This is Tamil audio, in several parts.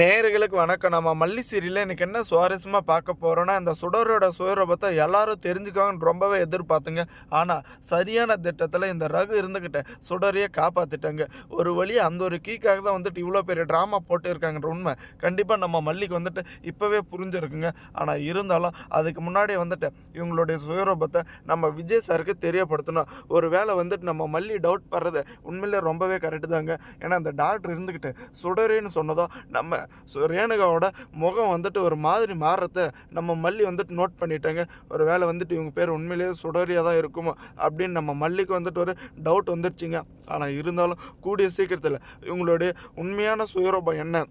நேர்களுக்கு வணக்கம். நம்ம மல்லி சீரியலில் இன்னைக்கு என்ன சுவாரஸ்யமாக பார்க்க போகிறோன்னா இந்த சுடரோட சுயரூபத்தை எல்லாரும் தெரிஞ்சுக்காங்கன்னு ரொம்பவே எதிர்பார்த்துங்க. ஆனால் சரியான திட்டத்தில் இந்த ரகு இருந்துக்கிட்ட சுடரையே காப்பாற்றிட்டாங்க ஒரு வழி அந்த ஒரு கீக்காக தான் வந்துட்டு இவ்வளோ பெரிய ட்ராமா போட்டுருக்காங்கன்ற உண்மை கண்டிப்பாக நம்ம மல்லிக்கு வந்துட்டு இப்போவே புரிஞ்சிருக்குங்க. ஆனால் இருந்தாலும் அதுக்கு முன்னாடி வந்துட்டு இவங்களுடைய சுயரூபத்தை நம்ம விஜய் சாருக்கு தெரியப்படுத்தணும். ஒரு வேளை வந்துட்டு நம்ம மல்லி டவுட் படுறது உண்மையிலே ரொம்பவே கரெக்டு தாங்க. ஏன்னா அந்த டாக்டர் இருந்துக்கிட்டு சுடரேன்னு சொன்னதோ நம்ம ஸோ ரேணுகாவோட முகம் வந்துட்டு ஒரு மாதிரி மாறுறத நம்ம மல்லி வந்துட்டு நோட் பண்ணிட்டாங்க. ஒரு வேளை வந்துட்டு இவங்க பேர் உண்மையிலேயே சுடரியாக தான் இருக்குமோ அப்படின்னு நம்ம மல்லிக்கு வந்துட்டு ஒரு டவுட் வந்துருச்சுங்க. ஆனால் இருந்தாலும் கூடிய சீக்கிரத்தில் இவங்களுடைய உண்மையான சுயரூபம் என்ன?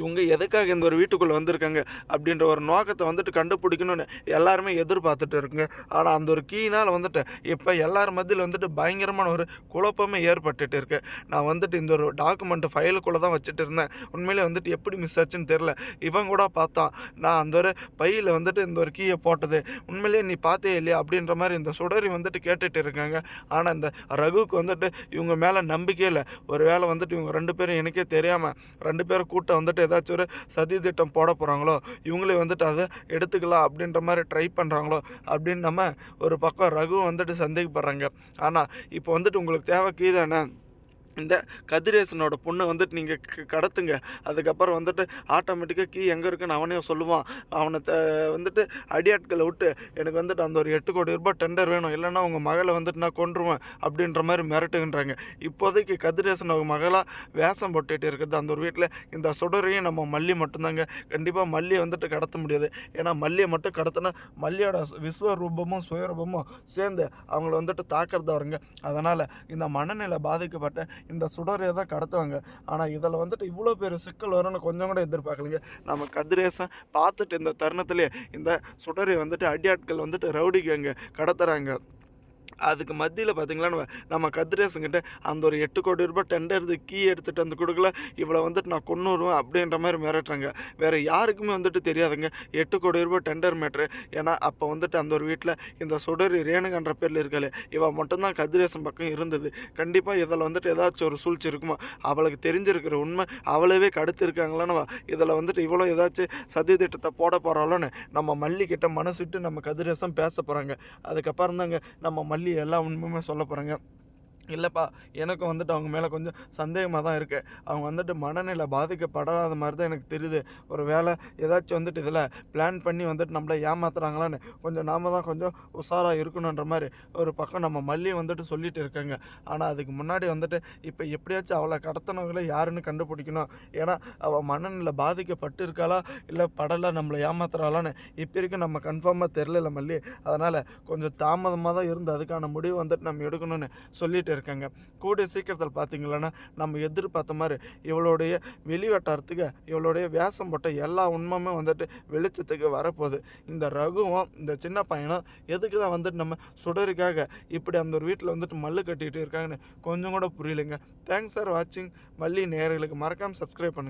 இவங்க எதுக்காக இந்த ஒரு வீட்டுக்குள்ளே வந்திருக்காங்க அப்படின்ற ஒரு நோக்கத்தை வந்துட்டு கண்டுபிடிக்கணும்னு எல்லாருமே எதிர்பார்த்துட்டு இருக்குங்க. ஆனால் அந்த ஒரு கீனால் வந்துட்டு இப்போ எல்லார் மத்தியில் வந்துட்டு பயங்கரமான ஒரு குழப்பமே ஏற்பட்டுட்டு இருக்கு. நான் வந்துட்டு இந்த ஒரு டாக்குமெண்ட் ஃபைலுக்குள்ளே தான் வச்சுட்டு இருந்தேன். உண்மையிலே வந்துட்டு எப்படி மிஸ் ஆச்சுன்னு தெரில இவன் கூட பார்த்தான். நான் அந்த ஒரு பையில் வந்துட்டு இந்த ஒரு கீயை போட்டது. உண்மையிலேயே நீ பார்த்தே இல்லையா அப்படின்ற மாதிரி இந்த சுடரி வந்துட்டு கேட்டுட்டு இருக்காங்க. ஆனால் இந்த ரகுவுக்கு வந்துட்டு இவங்க மேலே நம்பிக்கையே இல்லை. ஒரு வேளை வந்துட்டு இவங்க ரெண்டு பேரும் எனக்கே தெரியாமல் ரெண்டு பேரும் கூட்டம் வந்துட்டு ஏதாச்சும் ஒரு சதி திட்டம் போட போகிறாங்களோ இவங்களே வந்துட்டு அதை எடுத்துக்கலாம் அப்படின்ற மாதிரி ட்ரை பண்ணுறாங்களோ அப்படின்னு நம்ம ஒரு பக்கம் ரகு வந்துட்டு சந்தேகப்படுறாங்க. ஆனால் இப்போ வந்துட்டு உங்களுக்கு தேவை கீதானே இந்த கதிரேசனோட பொண்ணை வந்துட்டு நீங்கள் கடத்துங்க. அதுக்கப்புறம் வந்துட்டு ஆட்டோமேட்டிக்காக கீ எங்கே இருக்குன்னு அவனே சொல்லுவான். அவனை த வந்துட்டு அடியாட்களை விட்டு எனக்கு வந்துட்டு அந்த ஒரு எட்டு கோடி ரூபாய் டெண்டர் வேணும். இல்லைன்னா உங்கள் மகளை வந்துட்டு நான் கொண்டுருவேன் அப்படின்ற மாதிரி மிரட்டுகின்றாங்க. இப்போதைக்கு கதிரேசன் அவங்க மகளாக வேஷம் போட்டுட்டு இருக்கிறது அந்த ஒரு வீட்டில் இந்த சுடரையும் நம்ம மல்லி மட்டும்தாங்க. கண்டிப்பாக மல்லியை வந்துட்டு கடத்த முடியாது. ஏன்னா மல்லியை மட்டும் கடத்தினா மல்லியோட விஸ்வரூபமும் சுயரூபமும் சேர்ந்து அவங்கள வந்துட்டு தாக்கிறதா வருங்க. அதனால் இந்த மனநிலை பாதிக்கப்பட்ட இந்த சுடரையை தான் கடத்துவாங்க. ஆனால் இதில் வந்துட்டு இவ்வளோ பெரிய சிக்கல் வரும்னு கொஞ்சம் கூட எதிர்பார்க்கலைங்க. நம்ம கதிரேசன் பார்த்துட்டு இந்த தருணத்துலேயே இந்த சுடரை வந்துட்டு அடியாட்கள் வந்துட்டு ரவுடிக்கு அங்கே கடத்துறாங்க. அதுக்கு மத்தியில் பார்த்தீங்களா நம்ம நம்ம அந்த ஒரு எட்டு கோடி ரூபாய் டெண்டர் கீ எடுத்துகிட்டு வந்து கொடுக்கல. இவ்வளோ வந்துட்டு நான் கொண்டுருவேன் அப்படின்ற மாதிரி மிரட்டுறாங்க. வேறு யாருக்குமே வந்துட்டு தெரியாதுங்க. எட்டு கோடி ரூபாய் டெண்டர் மேட்ரு ஏன்னா அப்போ வந்துட்டு அந்த ஒரு வீட்டில் இந்த சுடரி ரேணுகன்ற பேரில் இருக்காளே. இவள் மட்டும்தான் கதிரேசன் பக்கம் இருந்தது. கண்டிப்பாக இதில் வந்துட்டு ஏதாச்சும் ஒரு சூழ்ச்சி இருக்குமா? அவளுக்கு தெரிஞ்சிருக்கிற உண்மை அவளவே கடுத்து இருக்காங்களான்னு இதில் வந்துட்டு இவ்வளோ ஏதாச்சும் சதி திட்டத்தை போட போகிறாளோன்னு நம்ம மல்லிக்கிட்ட மனசுட்டு நம்ம கதிரேசம் பேச போகிறாங்க அதுக்கப்புறம் தாங்க நம்ம மல்லி எல்லா உண்மையுமே சொல்ல போகிறேங்க இல்லைப்பா எனக்கும் வந்துட்டு அவங்க மேலே கொஞ்சம் சந்தேகமாக தான் இருக்குது அவங்க வந்துட்டு மனநிலை பாதிக்கப்படாத மாதிரி தான் எனக்கு தெரியுது. ஒரு வேலை ஏதாச்சும் வந்துட்டு இதில் பிளான் பண்ணி வந்துட்டு நம்மளை ஏமாத்துறாங்களான்னு கொஞ்சம் நாம தான் கொஞ்சம் உஷாராக இருக்கணுன்ற மாதிரி ஒரு பக்கம் நம்ம மல்லி வந்துட்டு சொல்லிட்டு இருக்காங்க. ஆனால் அதுக்கு முன்னாடி வந்துட்டு இப்போ எப்படியாச்சும் அவளை கடத்தினவங்கள யாருன்னு கண்டுபிடிக்கணும். ஏன்னா அவள் மனநிலை பாதிக்கப்பட்டு இருக்காளா? இல்லை படலை நம்மளை ஏமாத்துறாளான்னு இப்போ வரைக்கும் நம்ம கன்ஃபார்மாக தெரில மல்லி. அதனால் கொஞ்சம் தாமதமாக தான் இருந்து அதுக்கான முடிவு வந்துட்டு நம்ம எடுக்கணும்னு சொல்லிட்டு இருக்காங்க. கூடிய சீக்கிரத்தில் பார்த்தீங்களன்னா நம்ம எதிர்பார்த்த மாதிரி இவளுடைய வெளிவட்டாரத்துக்கு இவளுடைய வேஷம் போட்ட எல்லா உண்மையுமே வந்துட்டு வெளிச்சத்துக்கு வரப்போகுது. இந்த ரகுவும் இந்த சின்ன பையனும் எதுக்கு தான் வந்துட்டு நம்ம சுடருக்காக இப்படி அந்த ஒரு வீட்டில் வந்துட்டு மல்லு கட்டிகிட்டு இருக்காங்கன்னு கொஞ்சம் கூட புரியலைங்க. தேங்க்ஸ் ஃபார் வாட்சிங் மல்லி நேர்களுக்கு மறக்காமல் சப்ஸ்கிரைப் பண்ணுங்கள்